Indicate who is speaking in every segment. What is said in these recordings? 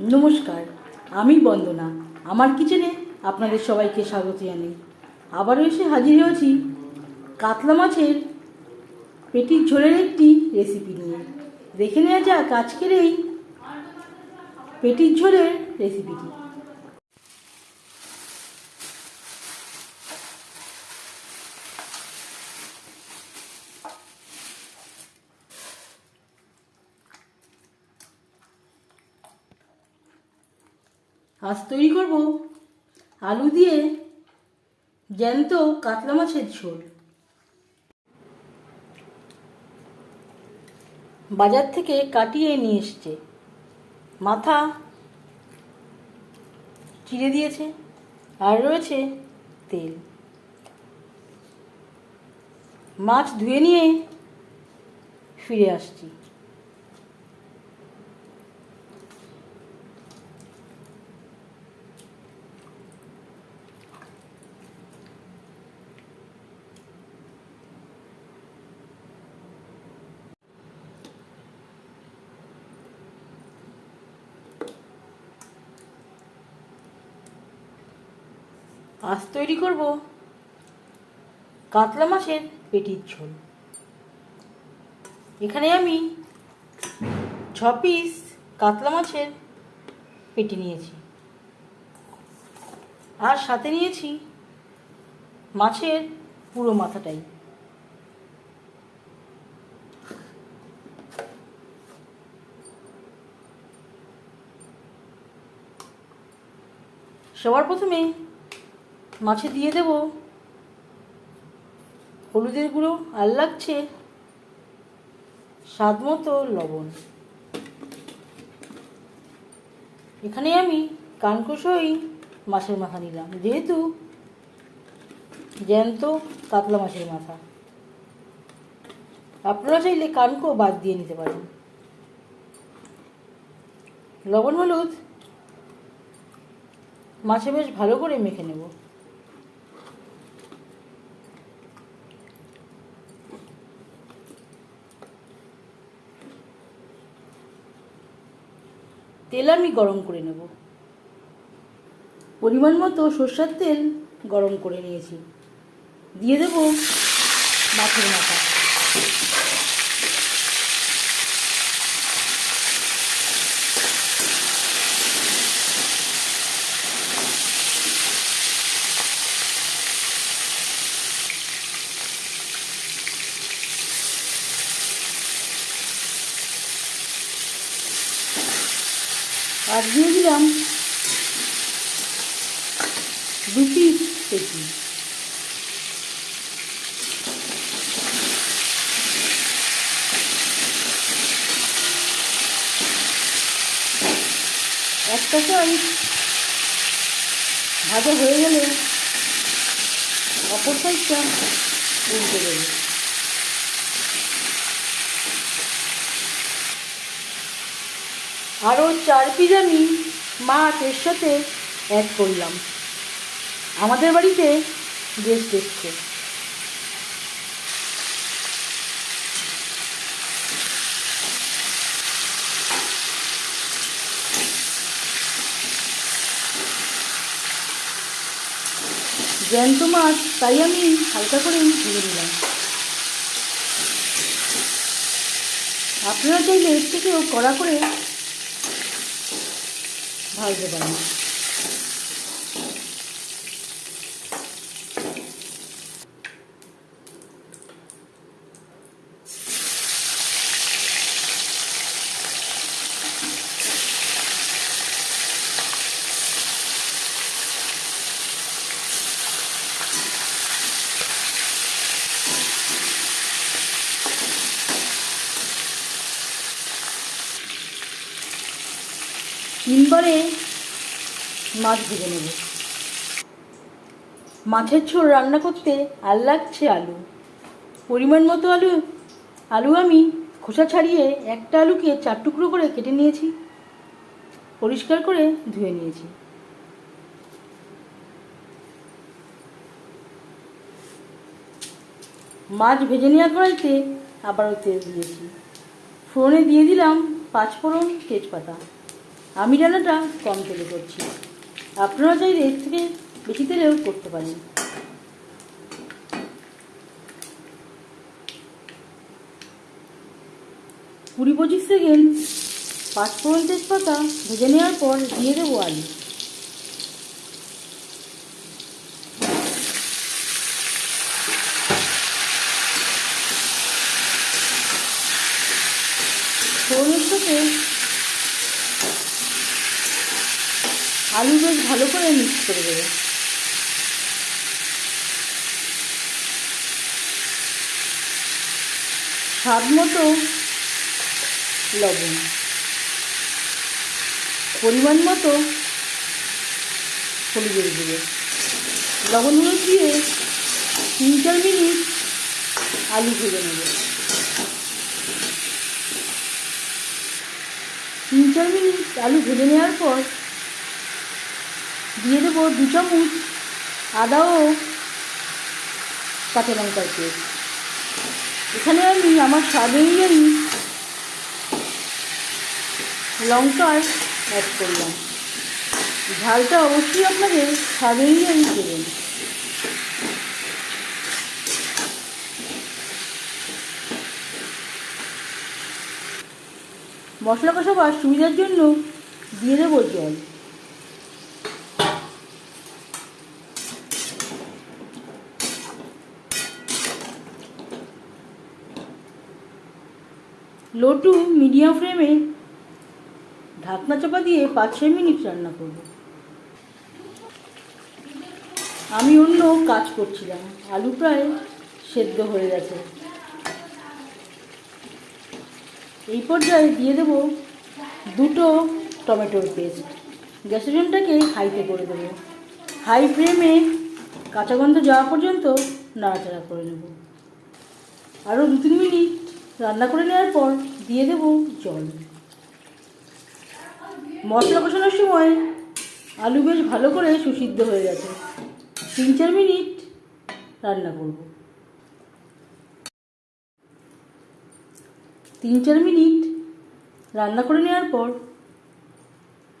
Speaker 1: নমস্কার, আমি বন্দনা। আমার কিচেনে আপনাদের সবাইকে স্বাগত জানাই। আবারও এসে হাজির হয়েছি কাতলা মাছের পেটির ঝোলের একটি রেসিপি নিয়ে। দেখে নেওয়া যাক আজকের এই পেটির ঝোলের রেসিপিটি আজ তৈরি করব আলু দিয়ে জ্যান্ত কাতলা মাছের ঝোল। বাজার থেকে কাটিয়ে নিয়ে এসছে। মাথা চিড়ে দিয়েছে আর রয়েছে তেল। মাছ ধুয়ে নিয়ে ফিরে আসছি। আজ তৈরি করব। কাতলা মাছের পেটির ঝোল। এখানে আমি ছ পিস কাতলা মাছের পেটি নিয়েছি। আর সাথে নিয়েছি মাছের পুরো মাথাটাই। সবার প্রথমে মাছে দিয়ে দেব। হলুদের গুঁড়ো আর লাগছে স্বাদ মতো লবণ। এখানে আমি কানকোষই মাছের মাথা নিলাম, যেহেতু জ্যান্ত কাতলা মাছের মাথা। আপনারা চাইলে কানকো বাদ দিয়ে নিতে পারেন। লবণ হলুদ মাছে বেশ ভালো করে মেখে নেব। তেল আমি গরম করে নেব। পরিমাণ মতো সর্ষার তেল গরম করে নিয়েছি। দিয়ে দেব মাছের মাথা। আর দিয়ে দিলাম দু পিস পেটি একটা সাইজ ভাজা হয়ে গেলে অপর সাইডটা উল্টে দেবে। আরও চার পিস আমি মাছ এর সাথে অ্যাড করলাম। আমাদের বাড়িতে গেস্ট এসছে। জ্যান্ত মাছ, তাই আমি হালকা করে ভেজে নিলাম। আপনারা চাইলে এর থেকেও কড়া করে ভাজতে পারেন তিনবারে মাছ ভেজে নেব। মাছের ঝোল রান্না করতে আর লাগছে আলু। পরিমাণ মতো আলু আলু আমি খোসা ছাড়িয়ে একটা আলুকে চার টুকরো করে কেটে নিয়েছি, পরিষ্কার করে ধুয়ে নিয়েছি। মাছ ভেজে নেওয়া কড়াইতে আবারও তেল দিয়েছি। ফোড়নে দিয়ে দিলাম পাঁচফোড়ন তেজপাতা। আমি রান্নাটা কম তেলে করছি। আপনারা চাইলে এর থেকে বেশি তেলেও করতে পারেন। কুড়ি পঁচিশ সেকেন্ড পাঁচ ফোড়ন তেজপাতা ভেজে নেওয়ার পর দিয়ে দেবো আলু ফোড়নের সাথে আলু বেশ ভালো করে মিক্স করে দেবো। স্বাদ মতো লবণ। পরিমাণ মতো হলুদের গুঁড়ো। লবণ হলুদ দিয়ে তিন চার মিনিট আলু ভেজে নেব। তিন চার মিনিট আলু ভেজে নেওয়ার পর দিয়ে দেবো দু চামচ আদা ও কাঁচা লঙ্কার পেস্ট এখানে আমি আমার স্বাদ অনুযায়ী লঙ্কার অ্যাড করলাম। ঝালটা অবশ্যই আপনাদের স্বাদ অনুযায়ী দেবেন। মশলা কষাবার সুবিধার জন্য দিয়ে দেবো জল। লো টু মিডিয়াম ফ্লেমে ঢাকনা চাপা দিয়ে পাঁচ ছয় মিনিট রান্না করব। আমি অন্য কাজ করছিলাম। আলু প্রায় সেদ্ধ হয়ে গেছে। এই পর্যায়ে দিয়ে দেব দুটো টমেটোর পেস্ট। গ্যাসের জলটাকে হাইতে করে দেবো। হাই ফ্লেমে কাঁচা গন্ধ যাওয়া পর্যন্ত নাড়াচাড়া করে নেব। আরও দু তিন মিনিট রান্না করে নেওয়ার পর দিয়ে দেব জল। মশলা কষানোর সময় আলু বেশ ভালো করে সুসিদ্ধ হয়ে গেছে। তিন চার মিনিট রান্না করব। তিন চার মিনিট রান্না করে নেওয়ার পর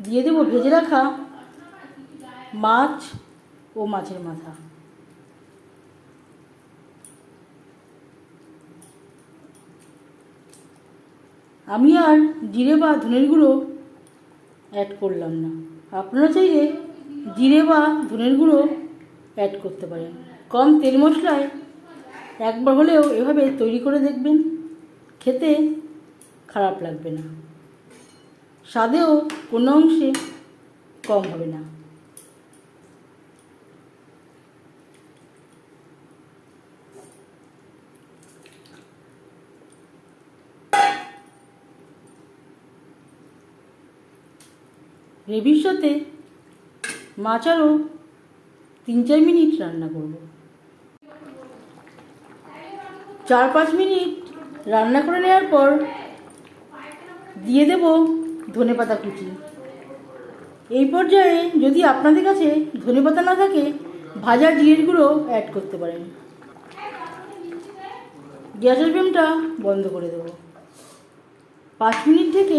Speaker 1: দিয়ে দেবো ভেজে রাখা মাছ ও মাছের মাথা। আমি আর জিরে বা ধনের গুঁড়ো অ্যাড করলাম না। আপনারা চাইলে জিরে বা ধনের গুঁড়ো অ্যাড করতে পারেন। কম তেল মশলায় একবার হলেও এভাবে তৈরি করে দেখবেন, খেতে খারাপ লাগবে না। স্বাদেও কোনো অংশে কম হবে না। গ্রেভির সাথে মাছ আরও তিন চার মিনিট রান্না করব। চার পাঁচ মিনিট রান্না করে নেওয়ার পর দিয়ে দেব ধনে পাতা কুচি। এই পর্যায়ে যদি আপনাদের কাছে ধনে পাতা না থাকে, ভাজা জিরের গুঁড়ো অ্যাড করতে পারেন। গ্যাসের ফ্লেমটা বন্ধ করে দেব। পাঁচ মিনিট থেকে